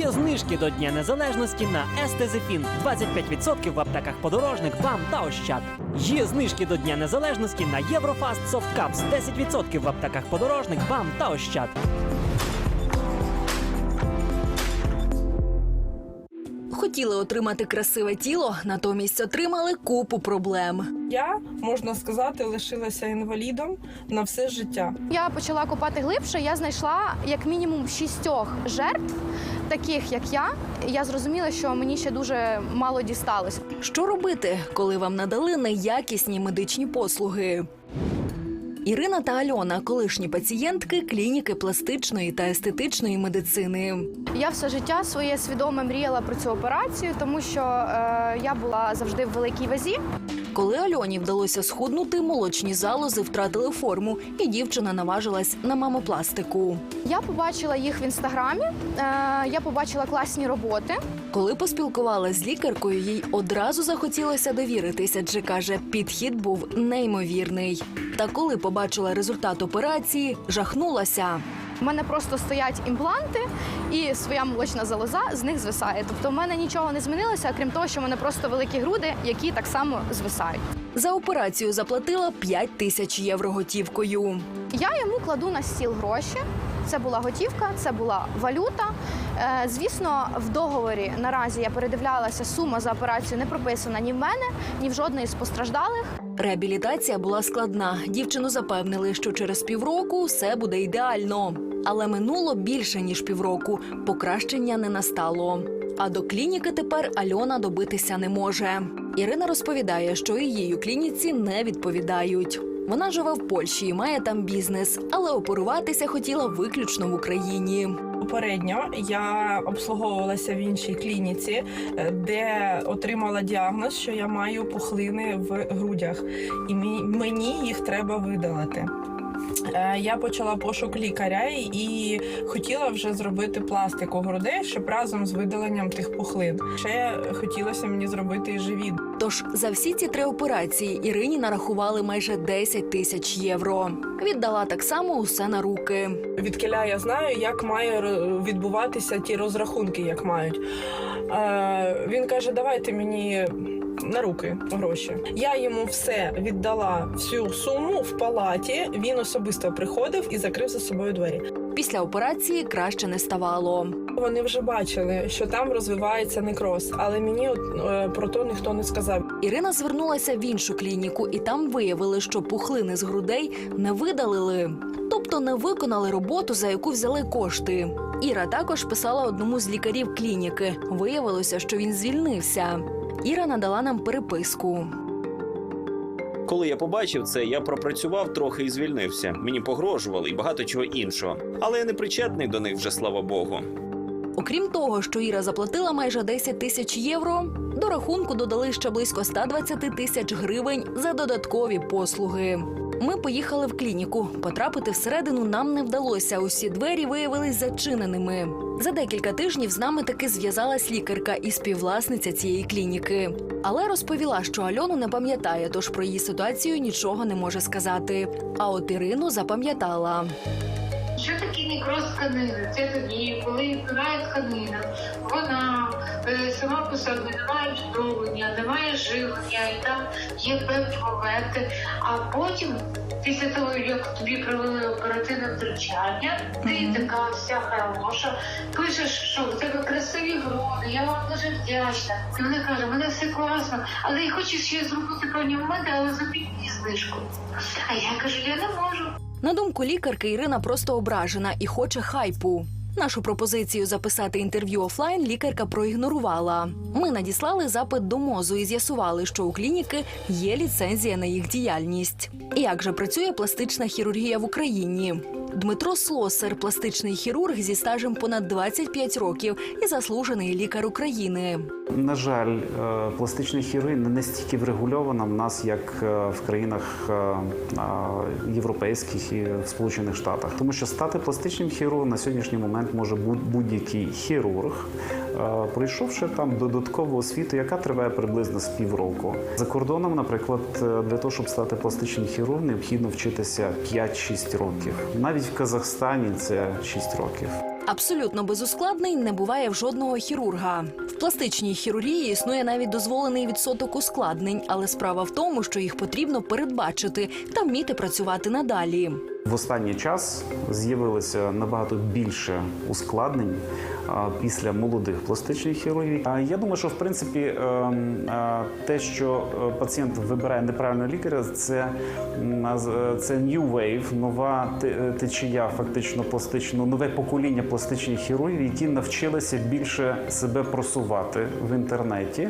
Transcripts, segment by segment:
Є знижки до Дня Незалежності на Естезефін 25% в аптеках подорожник, БАМ та Ощад. Є знижки до Дня Незалежності на Єврофаст Софткапс. Caps 10% в аптеках подорожник, БАМ та Ощад. Хотіли отримати красиве тіло, натомість отримали купу проблем. Я, можна сказати, лишилася інвалідом на все життя. Я почала копати глибше. Я знайшла як мінімум шістьох жертв, таких як я. Я зрозуміла, що мені ще дуже мало дісталось. Що робити, коли вам надали неякісні медичні послуги? Ірина та Альона колишні пацієнтки клініки пластичної та естетичної медицини. Я все життя своє свідоме мріяла про цю операцію, тому що е, я була завжди в великій вазі. Коли Альоні вдалося схуднути, молочні залози втратили форму, і дівчина наважилась на мамопластику. Я побачила їх в інстаграмі. Е, я побачила класні роботи. Коли поспілкувалася з лікаркою, їй одразу захотілося довіритися, адже каже, підхід був неймовірний. Та коли побачила результат операції, жахнулася. У мене просто стоять імпланти, і своя молочна залоза з них звисає. Тобто, в мене нічого не змінилося, крім того, що в мене просто великі груди, які так само звисають. За операцію заплатила 5 тисяч євро готівкою. Я йому кладу на стіл гроші. Це була готівка, це була валюта. Е, звісно, в договорі наразі я передивлялася, сума за операцію не прописана ні в мене, ні в жодної з постраждалих. Реабілітація була складна. Дівчину запевнили, що через півроку все буде ідеально. Але минуло більше ніж півроку. Покращення не настало. А до клініки тепер Альона добитися не може. Ірина розповідає, що у клініці не відповідають. Вона живе в Польщі і має там бізнес, але оперуватися хотіла виключно в Україні. Попередньо я обслуговувалася в іншій клініці, е, де отримала діагноз, що я маю пухлини в грудях, і мені їх треба видалити. Е, Я почала пошук лікаря і хотіла вже зробити пластику грудей, щоб разом з видаленням тих пухлин. Ще хотілося мені зробити і живіт. Тож за всі ці три операції Ірині нарахували майже 10 тисяч євро. Віддала так само усе на руки. Відкиля я знаю, як має відбуватися ті розрахунки, як мають. Е, він каже: давайте мені на руки гроші. Я йому все віддала всю суму в палаті. Він особисто приходив і закрив за собою двері. Після операції краще не ставало. Вони вже бачили, що там розвивається некроз, але мені от, е, про то ніхто не сказав. Ірина звернулася в іншу клініку, і там виявили, що пухлини з грудей не видалили, тобто не виконали роботу, за яку взяли кошти. Іра також писала одному з лікарів клініки. Виявилося, що він звільнився. Іра надала нам переписку. Коли я побачив це, я пропрацював трохи і звільнився. Мені погрожували і багато чого іншого. Але я не причетний до них вже, слава Богу. Окрім того, що Іра заплатила майже 10 тисяч євро, до рахунку додали ще близько 120 тисяч гривень за додаткові послуги. Ми поїхали в клініку. Потрапити всередину нам не вдалося. Усі двері виявились зачиненими. За декілька тижнів з нами таки зв'язалась лікарка і співвласниця цієї клініки. Але розповіла, що Альону не пам'ятає, тож про її ситуацію нічого не може сказати. А от Ірину запам'ятала. Що таке некроз тканини? Це тоді, коли відмирає тканина, вона е, сама по собі не має відновлення, немає живлення, і там є певні моменти. А потім, після того, як тобі провели оперативне втручання, ти така вся хороша, пишеш, що в тебе красиві груди, я вам дуже вдячна. І вона каже, мене все класно, але я хочу ще зробити певні моменти, але зробіть мені знижку. А я кажу, я не можу. На думку лікарки, Ірина просто ображена і хоче хайпу. Нашу пропозицію записати інтерв'ю офлайн лікарка проігнорувала. Ми надіслали запит до мозу і з'ясували, що у клініки є ліцензія на їх діяльність. І як же працює пластична хірургія в Україні? Дмитро Слосер, пластичний хірург зі стажем понад 25 років і заслужений лікар України. На жаль, пластичний пластична хірургія не настільки врегульована в нас, як е, в країнах е, е, європейських і в Сполучених Штатах. Тому що стати пластичним хірургом на сьогоднішній момент може бу- будь-який хірург, е, пройшовши там додаткову освіту, яка триває приблизно з півроку. За кордоном, наприклад, е, для того, щоб стати пластичним хірургом, необхідно вчитися 5-6 років. Навіть в Казахстані це 6 років. Абсолютно без ускладнень не буває в жодного хірурга. В пластичній хірургії існує навіть дозволений відсоток ускладнень, але справа в тому, що їх потрібно передбачити та вміти працювати надалі. В останній час з'явилося набагато більше ускладнень після молодих пластичних хірургів. Я думаю, що в принципі ем, те, що е, пацієнт вибирає неправильного лікаря, це, е, це new wave, нова е, течія, фактично пластично, нове покоління пластичних хірургів, які навчилися більше себе просувати в інтернеті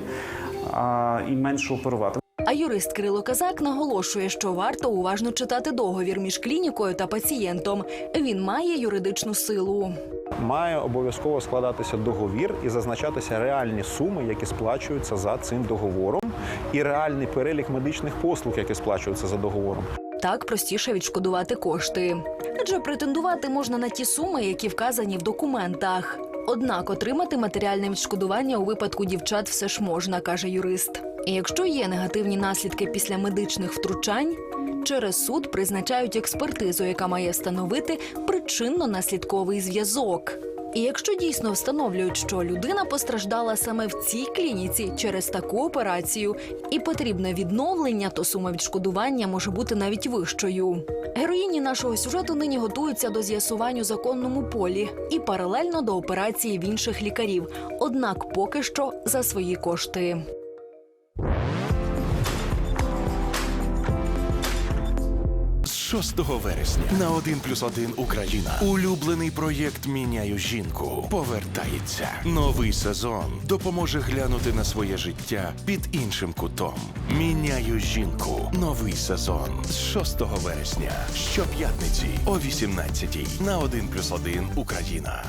і менше оперувати. А юрист Кирило Казак наголошує, що варто уважно читати договір між клінікою та пацієнтом. Він має юридичну силу. має обов'язково складатися договір і зазначатися реальні суми, які сплачуються за цим договором, і реальний перелік медичних послуг, які сплачуються за договором. Так простіше відшкодувати кошти. Адже претендувати можна на ті суми, які вказані в документах. Однак отримати матеріальне відшкодування у випадку дівчат все ж можна, каже юрист. І якщо є негативні наслідки після медичних втручань, через суд призначають експертизу, яка має встановити причинно-наслідковий зв'язок. І якщо дійсно встановлюють, що людина постраждала саме в цій клініці через таку операцію і потрібне відновлення, то сума відшкодування може бути навіть вищою. Героїні нашого сюжету нині готуються до з'ясувань у законному полі і паралельно до операції в інших лікарів, однак поки що за свої кошти. 6 вересня на 1 плюс 1 Україна. Улюблений проєкт Міняю жінку повертається. Новий сезон допоможе глянути на своє життя під іншим кутом. Міняю жінку. Новий сезон з 6 вересня. Щоп'ятниці о 18 на 1 плюс 1 Україна.